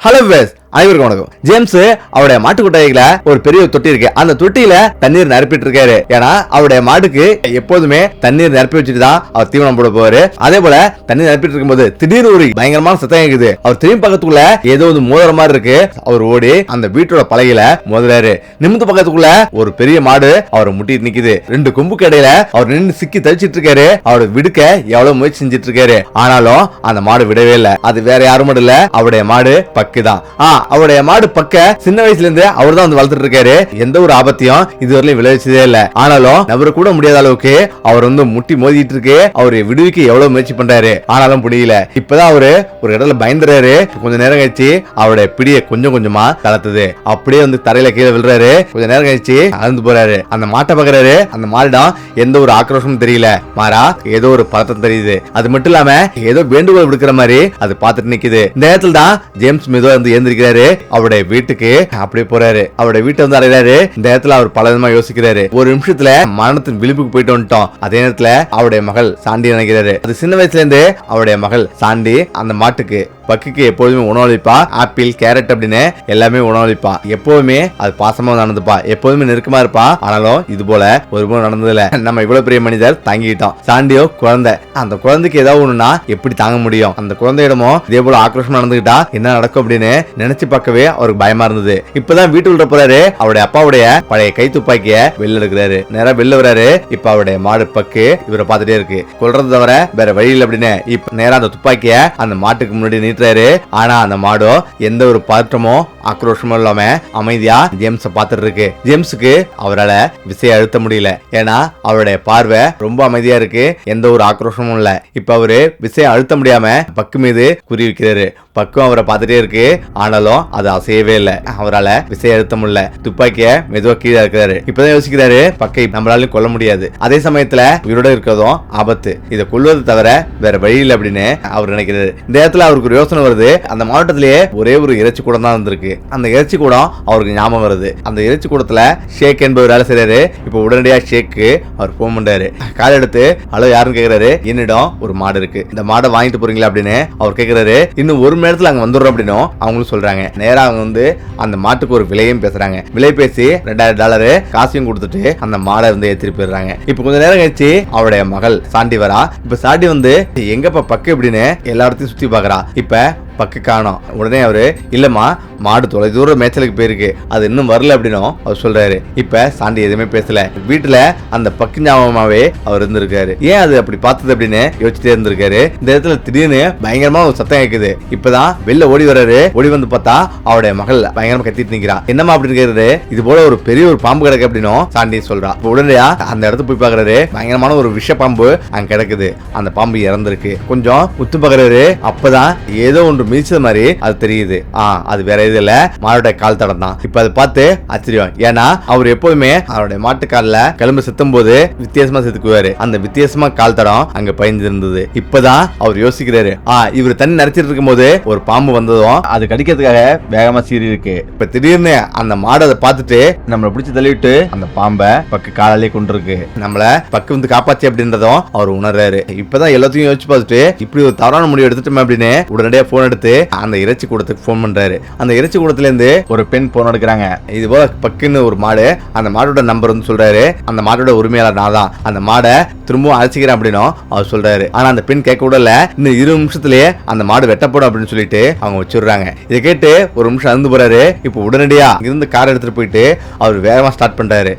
Hello ways அனைவருக்கும் வணக்கம். James அவருடைய மாட்டு கொட்டாய்களை ஒரு பெரிய தொட்டி இருக்கு. அந்த தொட்டியில தண்ணீர் நிரப்பிட்டு இருக்காரு. ஏன்னா அவருடைய மாட்டுக்கு எப்போதுமே தண்ணீர் நிரப்பி வச்சுட்டு தான் அவர் தீவனம் போட போவாரு. அதே போல தண்ணீர் நிரப்பிட்டு இருக்கும்போது திடீர்னு ஒரு பயங்கரமான சத்தம் கேக்குது. அவர் திரும்பி பக்கத்துக்குள்ள ஏதோ ஒரு மோதிர மாதிரி இருக்கு. அவர் ஓடி அந்த வீட்டோட பலகையில மோதுறாரு. நிமிந்து பக்கத்துக்குள்ள ஒரு பெரிய மாடு அவரை முட்டிட்டு நிக்குது. ரெண்டு கொம்புக்கு இடையில அவர் நின்று சிக்கி தவிச்சிட்டு இருக்காரு. அவரை விடுக்க எவ்வளவு முயற்சி செஞ்சிட்டு இருக்காரு. ஆனாலும் அந்த மாடு விடவே இல்லை. அது வேற யாரும் மட்டும் இல்ல அவருடைய மாடு பக்கு தான் ஆ அவருடைய மாடு பக்க சின்ன வயசுல இருந்து அவர் தான் வந்து வளர்த்துட்டு இருக்காரு எந்த ஒரு ஆபத்தையும் இதுவரையிலும் விளைவிச்சதே இல்ல. ஆனாலும் நபர் கூட முடியாத அளவுக்கு அவர் வந்து முட்டி மோதிட்டு இருக்கு அவரை விடுவிக்க எவ்வளவு முயற்சி பண்றாரு? ஆனாலும் முடியல இப்பதான் அவரு ஒரு இடத்துல பயந்துறாரு. கொஞ்ச நேரம் கழிச்சு அவருடைய பிடியை கொஞ்சம் கொஞ்சமா தளர்த்துது. அப்படியே வந்து தரையில கீழே விழுறாரு. கொஞ்ச நேரம் கழிச்சு அழுந்து போறாரு. அந்த மாட்டை பாக்குறாரு. அந்த மாடிடம் எந்த ஒரு ஆக்ரோஷமும் தெரியல. மாறா ஏதோ ஒரு பதட்டம் தெரியுது. அது மட்டும் இல்லாம ஏதோ வேண்டுகோள் விடுக்கிற மாதிரி அது பாத்துட்டு நிக்குது. இந்த நேரத்துல தான் ஜேம்ஸ் மெதுவா வந்து ஏந்திருக்கிறாரு அவருடைய வீட்டுக்கு அப்படியே போறாரு. அவருடைய வீட்டை வந்து அடைகிறாரு இந்த நேரத்துல அவர் பல விதமா யோசிக்கிறாரு. ஒரு நிமிஷத்துல மரணத்தின் விளிம்புக்கு போயிட்டு வந்துட்டோம் அதே நேரத்துல அவருடைய மகள் சாண்டி நினைக்கிறாரு அது சின்ன வயசுல இருந்து அவருடைய மகள் சாண்டி அந்த மாட்டுக்கு பக்குக்கு எப்போதுமே உணவளிப்பா. ஆப்பிள் கேரட் அப்படின்னு எல்லாமே உணவளிப்பா. எப்போதுமே அது பாசமா நடந்துப்பா. எப்போதுமே நெருக்கமா இருப்பா. ஆனாலும் இது போல ஒரு முறை நடந்ததில்ல. நம்ம இவ்வளவு பெரிய மனிதர் தாங்கிட்டோம் சாண்டியோ குழந்தை. அந்த குழந்தைக்கு ஏதாவது ஒண்ணுனா எப்படி தாங்க முடியும்? அந்த குழந்தையிடமும் இதே போல ஆக்ரோஷம் நடந்துகிட்டா என்ன நடக்கும் அப்படின்னு நினைச்சு பார்க்கவே அவருக்கு பயமா இருந்தது. இப்பதான் வீட்டு உள்ள போறாரு. அவருடைய அப்பாவுடைய பழைய கை துப்பாக்கிய வெளில எடுக்கிறாரு. நேரா வெளில வராரு. இப்ப அவருடைய மாடு பக்கு இவரை பார்த்துட்டே இருக்கு. கொல்றது தவிர வேற வழி இல்லை அப்படின்னு. இப்ப நேரா அந்த துப்பாக்கிய அந்த மாட்டுக்கு முன்னாடி நீட்டுறாரு ஆனா அந்த மாடோ எந்த ஒரு பதற்றமோ ஆக்ரோஷமோ இல்லாம அமைதியா ஜேம்ஸ் பார்த்துட்டு இருக்கு. ஜேம்ஸுக்கு அவரால் விசைய அழுத்த முடியல. ஏன்னா அவருடைய பார்வை ரொம்ப அமைதியா இருக்கு. எந்த ஒரு ஆக்ரோஷமும் இல்ல. இப்ப அவரு விசைய அழுத்த முடியாம பக்கு மீது குறி வைக்கிறாரு. பக்கம் அவரை பார்த்துட்டே இருக்கு. ஆனாலும் அது அசையவே இல்லை. அவரால விசை அழுத்த முடியல. துப்பாக்கிய மெதுவா கீழே இருக்கிறாரு இப்பதான் யோசிக்கிறாரு பக்கை நம்மளால கொல்ல முடியாது. அதே சமயத்துல உயிரோட இருக்கிறதும் ஆபத்து. இதை கொள்வது தவிர வேற வழி இல்லை அப்படின்னு அவர் நினைக்கிறாரு. இந்த இடத்துல அவருக்கு ஒரு யோசனை வருது. அந்த மாவட்டத்திலேயே ஒரே ஒரு இறைச்சி கூடம் தான் இருந்திருக்கு. அந்த இறைச்சி கூடம் அவருக்கு ஞாபகம் வருது. அந்த இறைச்சி கூடத்துல ஷேக் என்பவர் வேலை செய்யறாரு இப்போ உடனடியா ஷேக்கு அவர் போக முடியாரு கால் எடுத்து ஹலோ யாருன்னு கேக்குறாரு? என்னிடம் ஒரு மாடு இருக்கு. இந்த மாடை வாங்கிட்டு போறீங்களா? அப்படின்னு அவர் கேக்குறாரு. இன்னும் ஒரு மணி நேரத்துல அங்க வந்துடுறோம் அப்படின்னும் அவங்களும் சொல்றாங்க. நேரா அவங்க வந்து அந்த மாட்டுக்கு ஒரு விலையும் பேசுறாங்க. விலை பேசி ரெண்டாயிரம் டாலரு காசையும் கொடுத்துட்டு அந்த மாடை வந்து ஏத்திட்டு போயிடுறாங்க. இப்போ கொஞ்ச நேரம் கழிச்சு அவருடைய மகள் சாண்டி வரா இப்ப சாண்டி வந்து எங்கப்பா பக்கு இப்படின்னு எல்லா இடத்தையும் சுத்தி பாக்குறா. இப்ப பக்கு காணோம். உடனே அவர் இல்லைம்மா மாடு தொலை தூரம் மேய்ச்சலுக்கு போயிருக்கு. அது இன்னும் வரல அப்படின்னும் அவர் சொல்றாரு. இப்ப சாண்டி எதுவுமே பேசல. வீட்டுல அந்த பக்கு ஞாபகமாவே அவர் இருந்திருக்காரு. ஏன் அது அப்படி பார்த்தது அப்படின்னு யோசிச்சுட்டே இருந்திருக்காரு. இந்த இடத்துல திடீர்னு பயங்கரமா ஒரு சத்தம் கேட்குது இப்பதான் வெளில ஓடி வர்றாரு. ஓடி வந்து பார்த்தா அவருடைய மகள் பயங்கரமா கத்திட்டு நிக்கிறா. என்னம்மா அப்படின்னு கேக்குறது இது போல ஒரு பெரிய ஒரு பாம்பு கிடக்கு அப்படின்னும் சாண்டி சொல்றா. இப்ப உடனடியா அந்த இடத்துக்கு போய் பாக்குறாரு பயங்கரமான ஒரு விஷ பாம்பு அங்க கிடக்குது. அந்த பாம்பு இறந்திருக்கு. கொஞ்சம் உத்து பாக்குறாரு அப்பதான் ஏதோ ஒன்று மிதிச்சது மாதிரி அது தெரியுது. ஆ அது வேற இது இல்ல. மாடோட கால் தடம் தான் இப்ப அதை பார்த்து ஆச்சரியம். ஏன்னா அவர் எப்போதுமே அவருடைய மாட்டுக்கால்ல கிளம்பு செத்தும் போது வித்தியாசமா செத்துக்குவாரு. அந்த வித்தியாசமா கால் தடம் அங்க பயந்து இருந்தது இப்பதான் அவர் யோசிக்கிறாரு. ஆ இவர் தண்ணி நினைச்சிட்டு இருக்கும் போது ஒரு பாம்பு வந்ததும் அது கடிக்கிறதுக்காக வேகமா சீறி இருக்கு இப்ப திடீர்னு அந்த மாடு அதை பார்த்துட்டு நம்மளை பிடிச்சி தள்ளிவிட்டு அந்த பாம்பை பக்கு காலாலே கொண்டு இருக்கு நம்மள பக்கு வந்து காப்பாத்தி அப்படின்றதும் அவர் உணர்றாரு. இப்பதான் எல்லாத்தையும் யோசிச்சு பார்த்துட்டு இப்படி ஒரு தவறான முடிவு எடுத்துட்டோம் அப்படின்னு உடனடியா போன் எடுத்து அந்த இறைச்சி கூடத்துக்கு ஃபோன் பண்றாரு. அந்த இறைச்சி கூடத்துலேருந்து ஒரு பெண் ஃபோன் எடுக்கிறாங்க. இது போல பக்குன்னு ஒரு மாடு அந்த மாடோட நம்பர் வந்து சொல்றாரு. அந்த மாடோட உரிமையாளர் நான் தான். அந்த மாடை திரும்பவும் அழைச்சிக்கிறேன் அப்படின்னும் அவர் சொல்றாரு. ஆனா அந்த பெண் கேட்க விடல இன்னும் இரு நிமிஷத்துலேயே அந்த மாடு வெட்டப்படும் அப்படின்னு சொல்லிட்டு அவங்க வச்சுடுறாங்க. இதை கேட்டு ஒரு நிமிஷம் அருந்து போறாரு. இப்போ உடனடியா இருந்து கார் எடுத்துட்டு போயிட்டு அவர் வேகமா ஸ்டார்ட் பண்றாரு.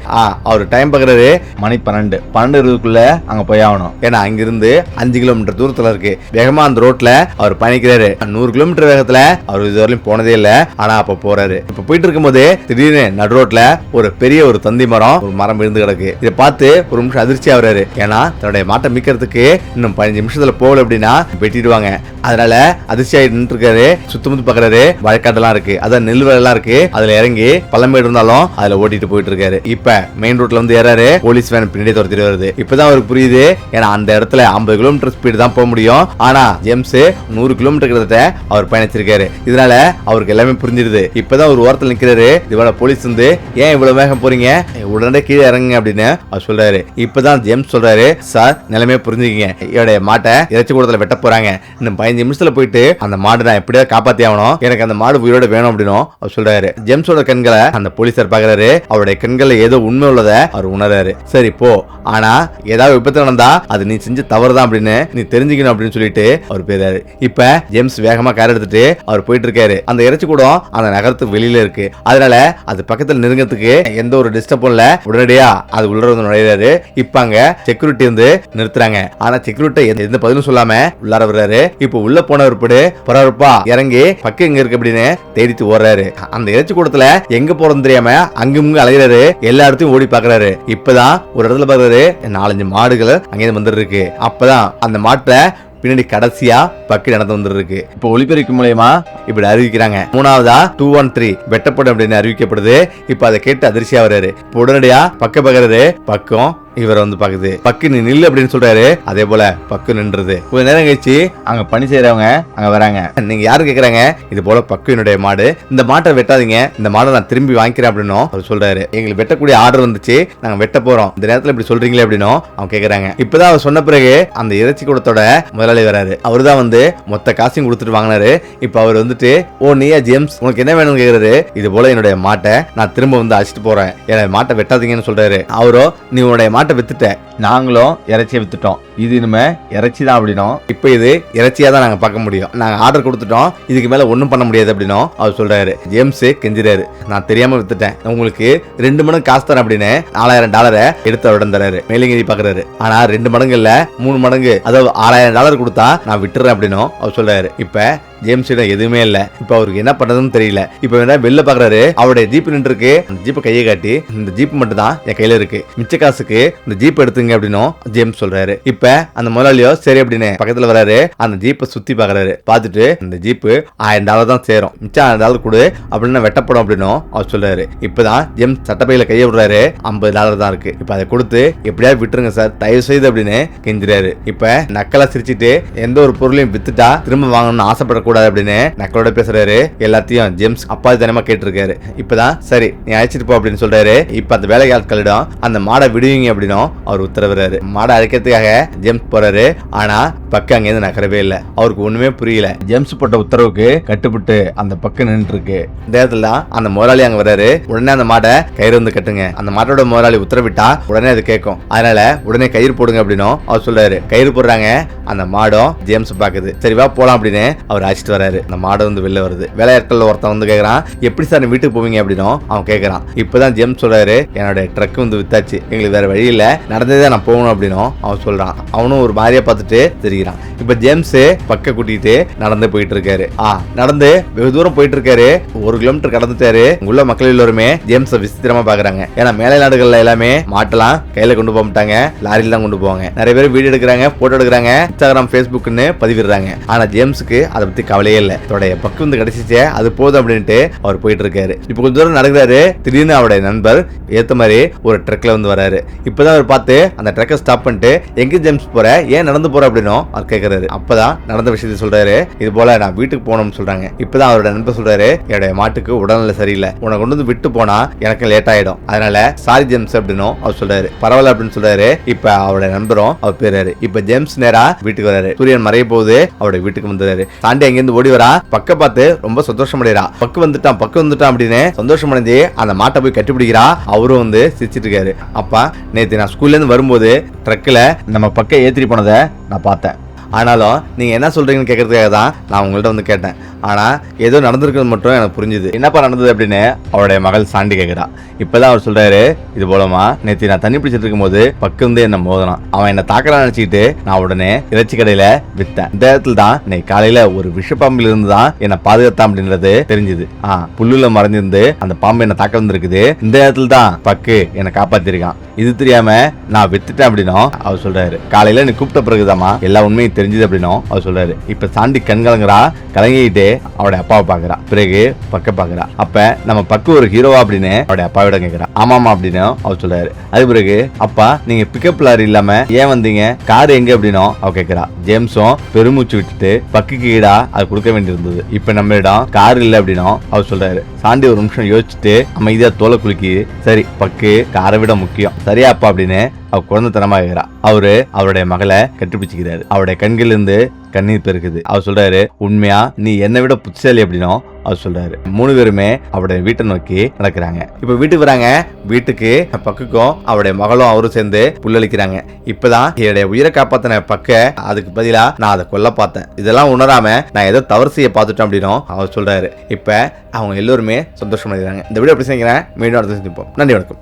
அவர் டைம் பார்க்குறாரு. மணி பன்னெண்டு. பன்னெண்டு இருபதுக்குள்ள அங்க போய் ஆகணும். ஏன்னா அங்கிருந்து அஞ்சு கிலோமீட்டர் தூரத்துல இருக்கு. வேகமா அந்த ரோட்ல அவர் பயணிக்கிறாரு. நூறு கிலோமீட்டர் வேகத்துல அவர் இதுவரையும் போனதே இல்ல. ஆனா அப்ப போறாரு. இப்ப போயிட்டு இருக்கும்போது திடீர்னு நடு ரோட்ல ஒரு பெரிய ஒரு தந்தி மரம் ஒரு மரம் விழுந்து கிடக்கு. இதை பார்த்து ஒரு நிமிஷம் அதிர்ச்சி ஆகுறாரு. ஏன்னா தன்னுடைய மாட்டை மீக்கிறதுக்கு இன்னும் பதினஞ்சு நிமிஷத்துல போகல அப்படின்னா வெட்டிடுவாங்க. அதனால அதிர்ச்சி ஆகி நின்று இருக்காரு சுத்தமுத்து பாக்குறாரு. வழக்காட்டெல்லாம் இருக்கு. அதான் நெல் எல்லாம் இருக்கு. அதுல இறங்கி பள்ளமேடு இருந்தாலும் அதுல ஓட்டிட்டு போயிட்டு இருக்காரு. இப்ப மெயின் ரோட்ல வந்து ஏறாரு. போலீஸ் வேன் பின்னாடி துரத்திட்டு வருது. இப்பதான் அவருக்கு புரியுது. ஏன்னா அந்த இடத்துல ஐம்பது கிலோமீட்டர் ஸ்பீடு தான் போக முடியும். ஆனா ஜேம்ஸ் நூறு கிலோமீட்டர் கிட்டத்தட்ட அவர் பயணிச்சிருக்காரு. இதனால அவருக்கு எல்லாமே புரிஞ்சிருது. இப்பதான் ஒரு ஓரத்தில் நிக்கிறாரு. இவ்வளவு போலீஸ் வந்து ஏன் இவ்வளவு வேகம் போறீங்க? உடனே கீழே இறங்குங்க அப்படின்னு அவர் சொல்றாரு. இப்பதான் ஜேம்ஸ் சொல்றாரு சார் நிலைமையை புரிஞ்சுக்கிங்க. இவடைய மாட்டை இறைச்சி கூடத்துல வெட்ட போறாங்க. இன்னும் பதினஞ்சு நிமிஷத்துல போயிட்டு அந்த மாடு நான் எப்படியாவது காப்பாத்தி ஆகணும். எனக்கு அந்த மாடு உயிரோட வேணும் அப்படின்னு அவர் சொல்றாரு. ஜேம்ஸோட கண்களை அந்த போலீசார் பாக்குறாரு அவருடைய கண்கள்ல ஏதோ உண்மை உள்ளதை அவர் உணர்றாரு. சரி போ. ஆனா ஏதாவது விபத்து நடந்தா அது நீ செஞ்ச தவறுதான் அப்படின்னு நீ தெரிஞ்சுக்கணும் அப்படின்னு சொல்லிட்டு அவர் போயிறாரு. இப்ப ஜேம்ஸ் வேகம் கார் எடுத்துட்டு அவர் போயிட்டு இருக்காரு அந்த இறைச்சி கூடம் அந்த நகரத்துக்கு வெளியில இருக்கு. அதனால அது பக்கத்துல நெருங்கிறதுக்கு எந்த ஒரு டிஸ்டர்பும் இல்ல. உடனடியா அது உள்ள வந்து நுழையிறாரு. இப்ப அங்க செக்யூரிட்டி வந்து நிறுத்துறாங்க. ஆனா செக்யூரிட்டி எந்த பதிலும் சொல்லாம உள்ளார வர்றாரு. இப்ப உள்ள போன உருப்படு பரபரப்பா இறங்கி பக்கம் எங்க இருக்கு அப்படின்னு தேடித்து ஓடுறாரு. அந்த இறைச்சி கூடத்துல எங்க போறதுன்னு தெரியாம அங்கும் இங்கும் அலைகிறாரு எல்லா இடத்தையும் ஓடி பாக்குறாரு. இப்பதான் ஒரு இடத்துல பாக்குறாரு. நாலஞ்சு மாடுகள் அங்கே வந்துட்டு இருக்கு. அப்பதான் அந்த மாட்டை பின்னாடி கடைசியா பக்கி நடந்து வந்துருக்கு. இப்போ ஒளிபெருக்கு மூலயமா இப்படி அறிவிக்கிறாங்க. மூணாவதா டூ ஒன் த்ரீ வெட்டப்படும் அப்படின்னு அறிவிக்கப்படுது. இப்போ அதை கேட்டு அதிர்ச்சியா வர்றாரு. இப்போ உடனடியா பக்க பக்கறது பக்கம் இவரை வந்து பாக்குது பக்கு நீ நில்லு அப்படின்னு சொல்றாரு. அதே போல பக்கு நின்றது. கொஞ்ச நேரம் கழிச்சு அங்க பணி செய்யறவங்க அங்க வராங்க. நீங்க யாரு கேக்குறாங்க? இது போல பக்கு என்னுடைய மாடு. இந்த மாட்டை வெட்டாதீங்க. இந்த மாடை நான் திரும்பி வாங்கிக்கிறேன் அப்படின்னும் அவர் சொல்றாரு. எங்களுக்கு வெட்டக்கூடிய ஆர்டர் வந்துச்சு. நாங்க வெட்ட போறோம். இந்த நேரத்துல இப்படி சொல்றீங்களே அப்படின்னும் அவங்க கேக்குறாங்க. இப்பதான் அவர் சொன்ன பிறகு அந்த இறைச்சி கூடத்தோட முதலாளி வராரு. அவர் தான் வந்து மொத்த காசையும் கொடுத்துட்டு வாங்கினாரு. இப்ப அவர் வந்துட்டு ஓ நீயா ஜேம்ஸ்? உனக்கு என்ன வேணும்னு கேக்குறாரு. இது போல என்னுடைய மாட்டை நான் திரும்ப வந்து அழைச்சிட்டு போறேன். என்னோட மாட்டை வெட்டாதீங்கன்னு சொல்றாரு. அவரோ நீ உன்னுடைய மாட்டை வித்துட்டேன். நாங்களும் இறைச்சியை வித்துட்டோம். இது நம்ம இறைச்சி தான் அப்படின்னும். இப்போ இது இறைச்சியாக தான் நாங்கள் பார்க்க முடியும். நாங்கள் ஆர்டர் கொடுத்துட்டோம். இதுக்கு மேலே ஒன்றும் பண்ண முடியாது அப்படின்னும். அவர் சொல்கிறாரு ஜேம்ஸு கெஞ்சிறாரு. நான் தெரியாமல் வித்துட்டேன். உங்களுக்கு ரெண்டு மடங்கு காசு தரேன் அப்படின்னு நாலாயிரம் டாலரை எடுத்து அவரிடம் தராரு மேலங்கிரி பார்க்குறாரு ஆனால் ரெண்டு மடங்கு இல்லை மூணு மடங்கு. அதாவது ஆறாயிரம் டாலர் கொடுத்தா நான் விட்டுறேன் அப்படின்னும். அவர் சொல்கிறாரு இப்போ ஜேம்ஸிடம் எதுவுமே இல்லை. இப்போ அவருக்கு என்ன பண்ணுறதுன்னு தெரியல. இப்போ வேணா வெளில பார்க்குறாரு அவருடைய ஜீப் நின்றுருக்கு. அந்த ஜீப்பை கையை காட்டி இந்த ஜீப் மட்டும் தான் என் கையில் இருக்கு. மிச்ச காசுக்கு இந்த ஜீப் எடுத்துங்க அப்படின்னும். ஜேம்ஸ் சொல்கிறாரு இப்போ அந்த முதலாளியோ சரி அப்படின்னு பக்கத்துல வராரு. அந்த ஜீப்பை சுத்தி பாக்குறாரு. பார்த்துட்டு அந்த ஜீப்பு ஆயிரம் டாலர் தான் சேரும். மிச்சம் ஆயிரம் டாலர் கொடு அப்படின்னு வெட்டப்படும் அப்படின்னும் அவர் சொல்றாரு. இப்பதான் ஜேம்ஸ் சட்டப்பையில கையை விடுறாரு. ஐம்பது டாலர் தான் இருக்கு. இப்ப அதை கொடுத்து எப்படியாவது விட்டுருங்க சார். தயவு செய்து அப்படின்னு கெஞ்சுறாரு. இப்ப நக்கலா சிரிச்சிட்டு எந்த ஒரு பொருளையும் வித்துட்டா திரும்ப வாங்கணும்னு ஆசைப்படக்கூடாது அப்படின்னு நக்கலோட பேசுறாரு. எல்லாத்தையும் ஜேம்ஸ் அப்பா தினமா கேட்டிருக்காரு. இப்பதான் சரி நீ அழைச்சிட்டு போ அப்படின்னு சொல்றாரு. இப்ப அந்த வேலை ஆட்களிடம் அந்த மாடை விடுவீங்க அப்படின்னும் அவர் உத்தரவுறாரு மாடை அழைக்கிறதுக்காக ஜேம்ஸ் போறாரு. ஆனா பக்கம் அங்கேருந்து நகரவே இல்ல. அவருக்கு ஒண்ணுமே புரியல. ஜேம்ஸ் போட்ட உத்தரவுக்கு கட்டுப்பட்டு அந்த பக்கம் நின்று இருக்கு இந்த இடத்துல அந்த முதலாளி அங்க வராரு. உடனே அந்த மாடை கயிறு வந்து கட்டுங்க. அந்த மாட்டோட முதலாளி உத்தரவிட்டா உடனே அது கேட்கும். அதனால உடனே கயிறு போடுங்க அப்படின்னும் அவர் சொல்றாரு. கயிறு போடுறாங்க. அந்த மாடும் ஜேம்ஸ் பாக்குது. சரிவா போலாம் அப்படின்னு அவர் அழைச்சிட்டு வராரு. அந்த மாடை வந்து வெளில வருது. வேலையாட்கள் ஒருத்தன் வந்து கேக்குறான். எப்படி சார் வீட்டுக்கு போவீங்க? அப்படின்னும் அவன் கேக்குறான். இப்பதான் ஜேம்ஸ் சொல்றாரு. என்னோட ட்ரக் வந்து வித்தாச்சு. எங்களுக்கு வேற வழி இல்ல. நடந்ததே நான் போகணும் அப்படின்னும் அவன் சொல்றான். அவனும் ஒரு மாதிரியா பார்த்துட்டு தெரிகிறான். இப்ப ஜேம்ஸ் பக்க கூட்டிட்டு நடந்து போயிட்டு இருக்காரு ஆ நடந்து வெகு தூரம் போயிட்டு இருக்காரு ஒரு கிலோமீட்டர் கடந்துட்டாரு. உள்ள மக்கள் எல்லோருமே ஜேம்ஸ விசித்திரமா பாக்குறாங்க ஏன்னா மேலை நாடுகள்ல எல்லாமே மாட்டெல்லாம் கையில கொண்டு போக மாட்டாங்க. லாரியில தான் கொண்டு போவாங்க. நிறைய பேர் வீடியோ எடுக்கிறாங்க போட்டோ எடுக்கிறாங்க இன்ஸ்டாகிராம் ஃபேஸ்புக்னு பதிவிடுறாங்க. ஆனா ஜேம்ஸுக்கு அதை பத்தி கவலையே இல்லை. தோடைய பக்கம் வந்து கிடைச்சிச்சே அது போதும் அப்படின்ட்டு அவர் போயிட்டு இருக்காரு இப்போ கொஞ்ச தூரம் நடக்கிறாரு. திடீர்னு அவருடைய நண்பர் ஏத்த மாதிரி ஒரு ட்ரக்ல வந்து வராரு. இப்பதான் அவர் பார்த்து அந்த ட்ரக்கை ஸ்டாப் பண்ணிட்டு எங்க ஜேம்ஸ் போற ஏன் நடந்து போற அப்படின்னும் அவர் கேட்கறாரு அப்பதான் நடந்த விஷயத்த சொல்றாரு. இது போல நான் வீட்டுக்கு போகணும்னு சொல்றாங்க. இப்பதான் அவரோட நண்பர் சொல்றாரு என்னுடைய மாட்டுக்கு உடல்நிலை சரியில்லை. உன்னை கொண்டு வந்து விட்டு போனா எனக்கு லேட் ஆயிடும். அதனால சாரி ஜேம்ஸ் அப்படின்னும் அவர் சொல்றாரு. பரவாயில்ல அப்படின்னு சொல்றாரு. இப்ப அவரோட நண்பரும் அவர் பேராரு இப்ப ஜேம்ஸ் நேரா வீட்டுக்கு வராரு சூரியன் மறைய போகுது அவருடைய வீட்டுக்கு வந்துறாரு தாண்டி அங்கிருந்து ஓடி வரா பக்க பார்த்து ரொம்ப சந்தோஷம் அடைறா பக்கு வந்துட்டான் பக்கு வந்துட்டான் அப்படின்னு சந்தோஷம் அடைஞ்சு அந்த மாட்டை போய் கட்டி பிடிக்கிறா அவரும் வந்து சிரிச்சிட்டு இருக்காரு. அப்பா நேத்து நான் ஸ்கூல்ல இருந்து வரும்போது ட்ரக்கில் நம்ம பக்கம் ஏத்திரி போனதை நான் பார்த்தேன். ஆனாலும் நீங்கள் என்ன சொல்கிறீங்கன்னு கேட்கறதுக்காக தான் நான் உங்கள்கிட்ட வந்து கேட்டேன். ஆனால் ஏதோ நடந்திருக்கிறது மட்டும் எனக்கு புரிஞ்சுது. என்னப்பா நடந்தது அப்படின்னு அவருடைய மகள் சாண்டி கேட்குறான் இப்போ தான் அவர் சொல்கிறாரு இது போலமா நேற்று நான் தண்ணி பிடிச்சிட்டு இருக்கும்போது பக்கம் வந்து என்ன மோதனான். அவன் என்னை தாக்கலான்னு நினச்சிக்கிட்டு நான் உடனே இறைச்சி கடையில் விற்றேன் இந்த இடத்துல தான் இன்னைக்கு காலையில் ஒரு விஷப்பாம்பில் இருந்து தான் என்னை பாதுகாத்தான் அப்படின்றது தெரிஞ்சுது. ஆ புல்லுல மறைஞ்சிருந்து அந்த பாம்பு என்ன தாக்க வந்திருக்குது. இந்த இடத்துல தான் பக்கு என்னை காப்பாத்திருக்கான். இது தெரியாம நான் வித்துட்டேன் அப்படின்னும் அவர் சொல்றாரு. காலையில நீ கூப்பிட்ட பிறகுதாம்மா எல்லா உண்மையும் தெரிஞ்சது அப்படின்னும் அவர் சொல்றாரு இப்ப சாண்டி கண் கலங்குறா கலங்கிட்டு அவட அப்பாவை பாக்குறா பிறகு பக்க பாக்குறா அப்ப நம்ம பக்கு ஒரு ஹீரோவா அப்படின்னு அவட அப்பாவிட கேக்குறா ஆமாமா அப்படின்னு அவர் சொல்றாரு. அது பிறகு அப்பா நீங்க பிக்கப் லாரி இல்லாம ஏன் வந்தீங்க? கார் எங்க? அப்படின்னும் அவ கேக்குறா ஜேம்ஸும் பெருமூச்சு விட்டுட்டு பக்குக்கு ஈடா அது கொடுக்க வேண்டியிருந்தது. இப்ப நம்ம இடம் கார் இல்ல அப்படின்னும் அவர் சொல்றாரு. சாண்டி ஒரு நிமிஷம் யோசிச்சுட்டு அமைதியா தோலை குலுக்கி சரி பக்கு காரை விட முக்கியம். சரியா அப்பா அப்படின்னு அவ குழந்தைத்தனமா அவரு அவருடைய மகளை கட்டுப்பிடிச்சுக்கிறாரு அவருடைய கண்கள் இருந்து கண்ணீர் பெருக்குது. அவர் சொல்றாரு உண்மையா நீ என்னை விட புத்திசாலி அப்படின்னும் அவர் சொல்றாரு. மூணு பேருமே அவருடைய வீட்டை நோக்கி நடக்கிறாங்க. இப்ப வீட்டுக்கு வராங்க. வீட்டுக்கு பக்குக்கும் அவருடைய மகளும் அவரும் சேர்ந்து புல்லளிக்கிறாங்க. இப்பதான் என்னுடைய உயிரை காப்பாத்தின பக்க அதுக்கு பதிலா நான் அதை கொல்ல பார்த்தேன். இதெல்லாம் உணராம நான் ஏதோ தவறு செய்ய பார்த்துட்டேன் அப்படின்னும் அவர் சொல்றாரு. இப்ப அவங்க எல்லோருமே சந்தோஷம் அடைகிறாங்க இந்த வீடியோ எப்படி செய்கிறேன் மீண்டும் அடுத்து சந்திப்போம். நன்றி வணக்கம்.